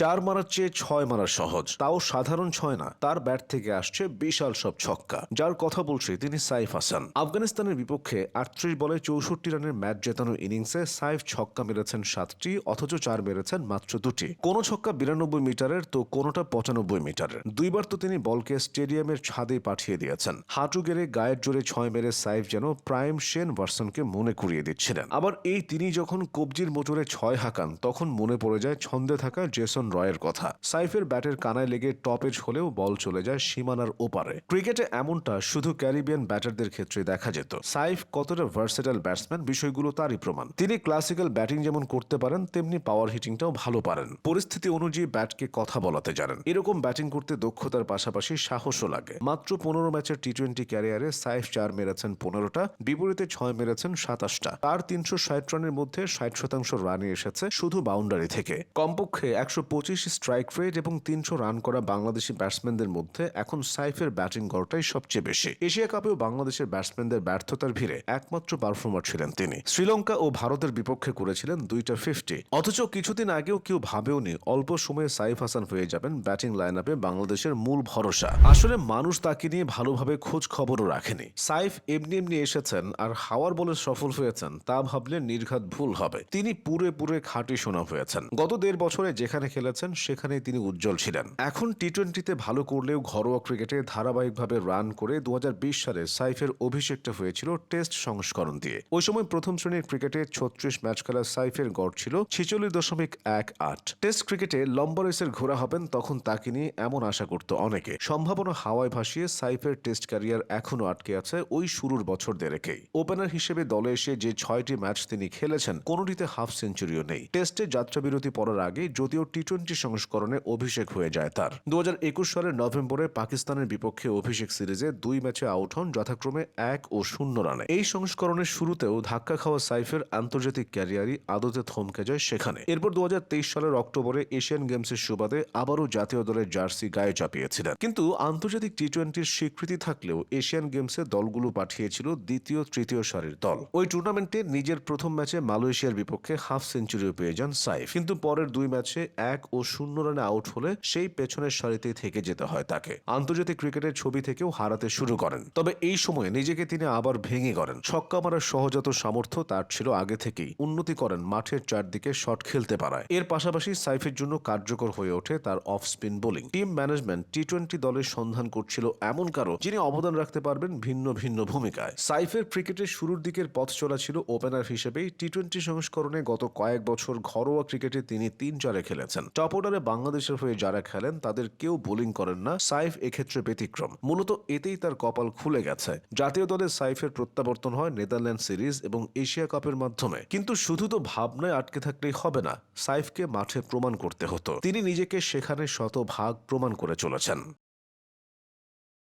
চার মারার চেয়ে ছয় মারা সহজ। তাও সাধারণ ছয় না, তার ব্যাট থেকে আসছে বিশাল সব ছক্কা। যার কথা বলছি তিনি সাইফ হাসান। আফগানিস্তানের বিপক্ষে আটত্রিশ বলে চৌষট্টি রানের ম্যাচ জেতানো ইনিংসে সাইফ ছক্কা মেরেছেন সাতটি, অথচ চার মেরেছেন মাত্র দুটি। কোন ছক্কা বিরানব্বই মিটারের, তো কোনোটা পঁচানব্বই মিটারের। দুইবার তো তিনি বলকে স্টেডিয়ামের ছাদে পাঠিয়ে দিয়েছেন। হাঁটু গেড়ে গায়ের জোরে ছয় মেরে সাইফ যেন প্রাইম শেন ভার্সনকে মনে করিয়ে দিচ্ছিলেন। আবার এই তিনি যখন কবজির মোটরে ছয় হাঁকান, তখন মনে পড়ে যায় ছন্দে থাকা জেসন রয়ের কথা। সাইফের ব্যাটের কানায় লেগে টপেজ হলেও বল চলে যায় সীমানার ওপারে। ক্রিকেটে এমনটা শুধু ক্যারিবিয়ান ব্যাটারদের ক্ষেত্রে দেখা যেত। সাইফ কতটা ভার্সেটাল ব্যাটসম্যান বিষয়গুলো তারই প্রমাণ। তিনি ক্লাসিক্যাল ব্যাটিং যেমন করতে পারেন, তেমনি পাওয়ার হিটিংটাও ভালো পারেন। পরিস্থিতি অনুযায়ী ব্যাটকে কথা বলাতে জানেন। এরকম ব্যাটিং করতে দক্ষতার পাশাপাশি সাহসও লাগে। মাত্র পনেরো ম্যাচের টি টোয়েন্টি ক্যারিয়ারে সাইফ চার মেরেছেন পনেরোটা, বিপরীতে ছয় মেরেছেন সাতাশটা। তার তিনশো ষাট রানের মধ্যে ষাট শতাংশ রানই এসেছে শুধু বাউন্ডারি থেকে। কমপক্ষে একশো পঁচিশ স্ট্রাইক রেট এবং তিনশো রান করা বাংলাদেশি ব্যাটসম্যানদের মধ্যে এখন সাইফের ব্যাটিং গড়টাই সবচেয়ে বেশি। এশিয়া কাপেও বাংলাদেশের ব্যাটসম্যানদের ব্যর্থতার ভিড়ে একমাত্র পারফর্মার ছিলেন তিনি। শ্রীলঙ্কা ও ভারতের বিপক্ষে করেছিলেন দুইটা ফিফটি অথচ কিছুদিন আগেও কেউ ভাবেওনি অল্প সময়ে সাইফ হাসান হয়ে যাবেন ব্যাটিং লাইন আপে বাংলাদেশের মূল ভরসা। আসলে মানুষ তাকে নিয়ে ভালোভাবে খোঁজ খবরও রাখেনি। সাইফ এমনি এমনি এসেছেন আর হাওয়ার বলে সফল হয়েছেন তা ভাবলে নির্ঘাত ভুল হবে। তিনি পুরে পুরে খাঁটি শোনা হয়েছেন। গত দেড় বছরে যেখানে খেলেছেন, সেখানেই তিনি উজ্জ্বল ছিলেন। এখন টি টোয়েন্টিতে ভালো করলেও ঘরোয়া ক্রিকেটে ধারাবাহিকভাবে রান করে দু সালে সাইফের অভিষেকটা হয়েছিল টেস্ট সংস্করণ দিয়ে। ওই সময় প্রথম শ্রেণির ক্রিকেটে ছত্রিশ ম্যাচ খেলা সাইফের গড় ছিল ছেচল্লিশ দশমিক এক আট। টেস্ট ক্রিকেটে লম্বা রেসের ঘোরা হবেন তখন তাকে নিয়ে এমন আশা করত অনেকে। সম্ভাবনা হাওয়ায় ভাসিয়ে সাইফের টেস্ট ক্যারিয়ার এখনও আটকে আছে ওই শুরুর বছর দেড়েকেই। ওপেনার হিসেবে দলে এসে যে ছয়টি ম্যাচ তিনি খেলেছেন, কোনোটিতে হাফ সেঞ্চুরিও নেই। টেস্টে যাত্রাবিরতি পড়ার আগে যদিও টি টোয়েন্টি সংস্করণে অভিষেক হয়ে যায় তার। দু হাজার একুশ সালের নভেম্বরে পাকিস্তানের বিপক্ষে অভিষেক সিরিজে দুই ম্যাচে আউট হন, যথাক্রমে এক ও শূন্য রানে। এই সংস্করণের শুরুতেও ধাক্কা খাওয়া সাইফের আন্তর্জাতিক ক্যারিয়ারই আদতে থমকে যায় সেখানে। এরপর দু সালের অক্টোবরে এশিয়ান গেমসের সুবাদে আবারও জাতীয় দলের জার্সি গায়ে চাপিয়েছিলেন। কিন্তু আন্তর্জাতিক টি টোয়েন্টির স্বীকৃতি থাকলেও এশিয়ান গেমসে দলগুলো পাঠিয়েছিল দ্বিতীয়, তৃতীয় সারির দল। ওই টুর্নামেন্টে নিজের প্রথম ম্যাচে মালয়েশিয়ার বিপক্ষে হাফ সেঞ্চুরিও পেয়ে যান সাইফ। কিন্তু পরের দুই ম্যাচে এক ও শূন্য রানে আউট হলে সেই পেছনের সারিতেই থেকে যেতে হয় তাকে। আন্তর্জাতিক ক্রিকেটের ছবি থেকেও হারাতে শুরু করেন। তবে এই সময়ে নিজেকে তিনি আবার ভেঙে করেন ছক্কা মারার সহজাত সামর্থ্য তার ছিল আগে থেকেই। উন্নতি করেন মাঠের চারদিকে শট খেলতে পারায়। এর পাশাপাশি সাইফের জন্য কার্যকর হয়ে ওঠে তার off spin bowling team management T twenty দলের সন্ধান করছিল এমন কারও যিনি অবদান রাখতে পারবেন ভিন্ন ভিন্ন ভূমিকায়। সাইফের ক্রিকেটের শুরুর দিকের পথ চলা ছিল ওপেনার হিসেবেই টি টোয়েন্টি সংস্করণে গত কয়েক বছর ঘরোয়া ক্রিকেটে তিনি তিন চারে খেলেছেন। টপ অর্ডারে বাংলাদেশের হয়ে যারা খেলেন, তাদের কেউ বোলিং করেন না। সাইফ এক্ষেত্রে ব্যতিক্রম। মূলত এতেই তার কপাল খুলে গেছে। জাতীয় দলে সাইফের প্রত্যাবর্তন হয় নেদারল্যান্ড সিরিজ এবং এশিয়া কাপের মাধ্যমে। কিন্তু শুধু তো ভাবনায় আটকে থাকলেই হবে না সাইফকে মাঠে প্রমাণ করতে হতো। তিনি নিজেকে সেখানে শতভাগ প্রমাণ করে চলেছেন।